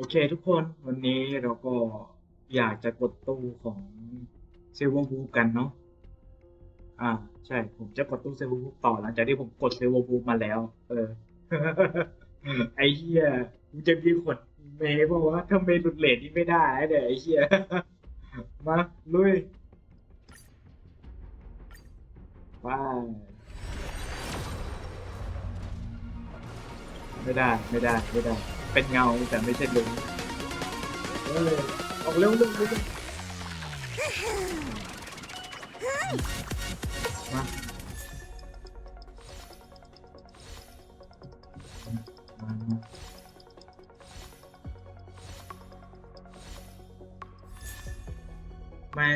โอเคทุกคนวันนี้เราก็อยากจะกดตู้ของเซเวอร์บูกันเนาะอ่า ใช่ ผมจะกดตู้เซเวอร์บูต่อหลังจากที่ผมกดเซเวอร์บูมาแล้ว เออ ไอ้เหี้ยมึงจะมีขวดเมย์บอกว่าถ้าเมย์หลุดเลทนี่ไม่ได้เดี๋ยวไอ้เหี้ยมาลุยไปไม่ได้ไม่ได้ไม่ได้ เป็นเงาแต่ไม่ใช่ลุงเอ้ยออกเร็วเร็วเร็วเร็วมามามามา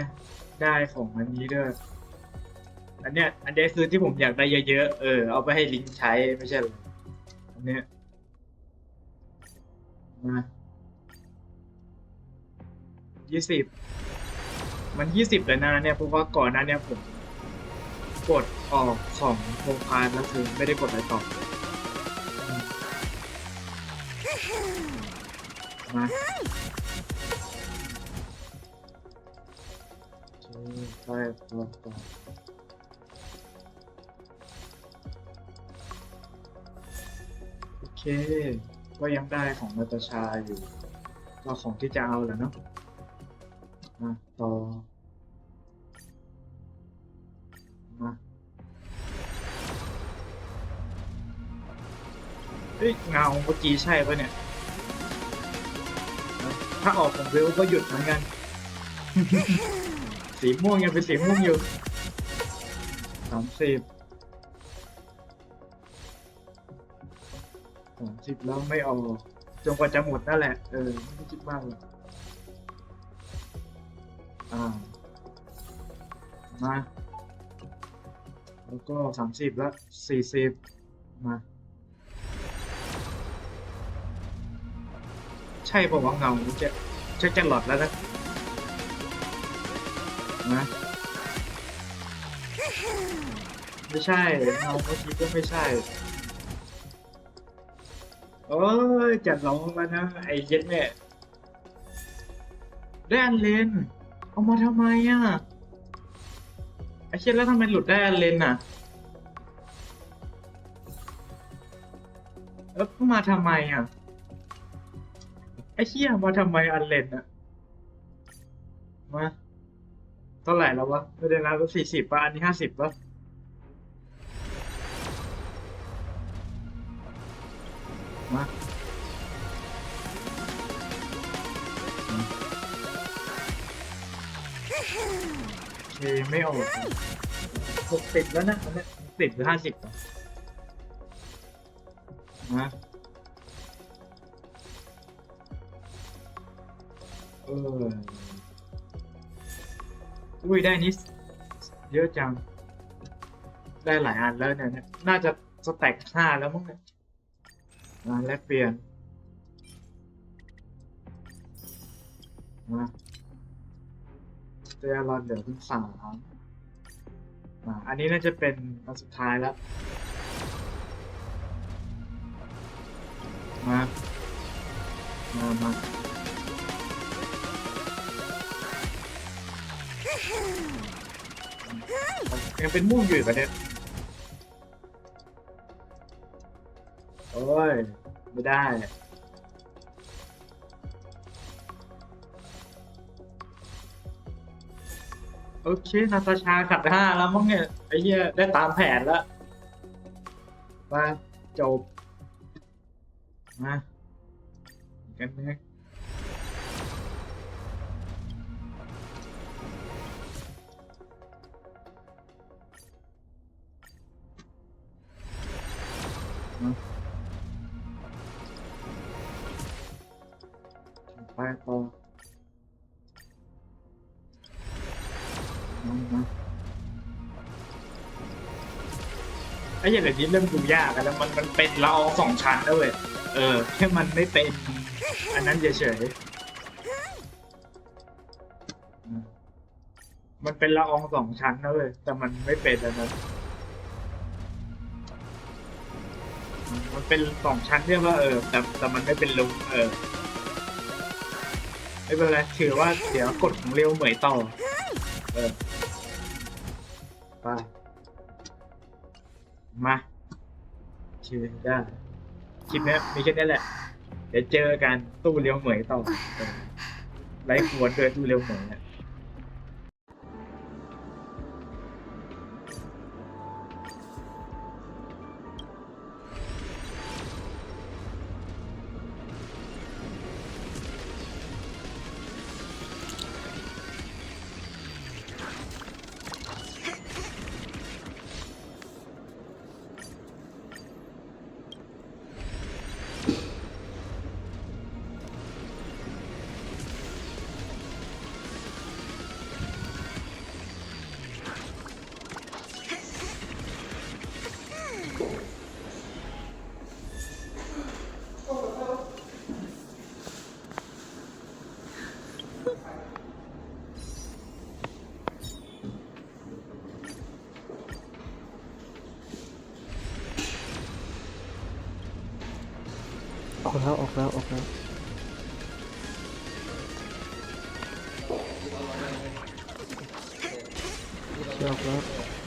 ได้ของอันนี้ด้วยอันเนี้ยอันเนี้ยคือที่ผมอยากได้เยอะๆ เออ เอาไปให้ลิงใช้ไม่ใช่เหรออันเนี้ย ยี่สิบ มันยี่สิบเลยนะเนี่ยเพราะว่าก่อนหน้าเนี่ยผมกดออกของโครงการแล้วคือไม่ได้กดอะไรต่ออืมมาโอเคไปต่อต่อโอเค ก็ยังได้ของนาตาชาอยู่ก็ของที่จะเอาแหละเนาะมาต่อมาเฮ้ยเงาเมื่อกี้ใช่ปะเนี่ย ถ้าออกของเวลก็หยุดเหมือนกัน สีม่วงยังเป็นสีม่วงอยู่สามสิบามสิบแล้วไม่ออกจนกว่าจะหมดนั่นแหละ เออ ไม่คิดมากเลยอ่า มา แล้วก็สามสิบแล้วสี่สิบมาใช่ป่าวว่าเงาจะจะจะหลอดแล้วนะนะไม่ใช่เงาเมื่อกี้ก็ไม่ใช่ โอ้ยจัดร้องแล้วนะไอ้เย็ดเนี่ยได้อันเลนเอามาทำไมอะไอ้เช่นแล้วทำไมหลุดได้อันเลนอะแล้วมาทำไมอะไอ้เชี่ยมาทำไมอันเลนอะมาเท่าไหร่แล้ววะไม่ได้แล้วสี่สิบป่ะอันนี้ห้าสิบป่ะ มาโอเคไม่ออกหกสิบแล้วนะอันเนี้สิบหรือห้าสิบมาเอออุ้ยได้นิดเยอะจัง ได้หลายอันแล้วเนี่ยเนี่ย น่าจะสแต็กห้าแล้วมั้งเนี่ย มาแลกเปลี่ยนมาเจอรอนเหลือเพิ่งสามอ่าอันนี้น่าจะเป็นอันสุดท้ายแล้ว มา มามายังเป็นม่วงอยู่อีกประเด็น โอ้ย ไม่ได้ โอเค นาตาชาขัดห้าแล้วมั้งเนี่ย ไอ้เหี้ยได้ตามแผนแล้ว มา จบ มากันนะ ไปต่อมามาไอ้อย่างนี้เริ่มดูยากอะแล้วมันมันเป็นละอองสองชั้นด้วเว้ยเออแค่มันไม่เป็น อันนั้นเฉยๆมันเป็นละอองสองชั้นนะเว้ยแต่มันไม่เป็นอันนั้นมมันเป็นสองชั้นเรียกว่าเออแต่แต่มันไม่เป็นลุงเออ ไม่เป็นไรถือว่าเดี๋ยวกดของเร็วเหมยต่อเออไปมาชื่อได้คลิปนี้มีแค่นี้แหละ เดี๋ยวเจอกันตู้เลี้ยวเหมยต่อออไลฟ์ควรเดินตู้เลี้ยวเหมยอะ ออกแล้วออกแล้วออกแล้วเชือกแล้ว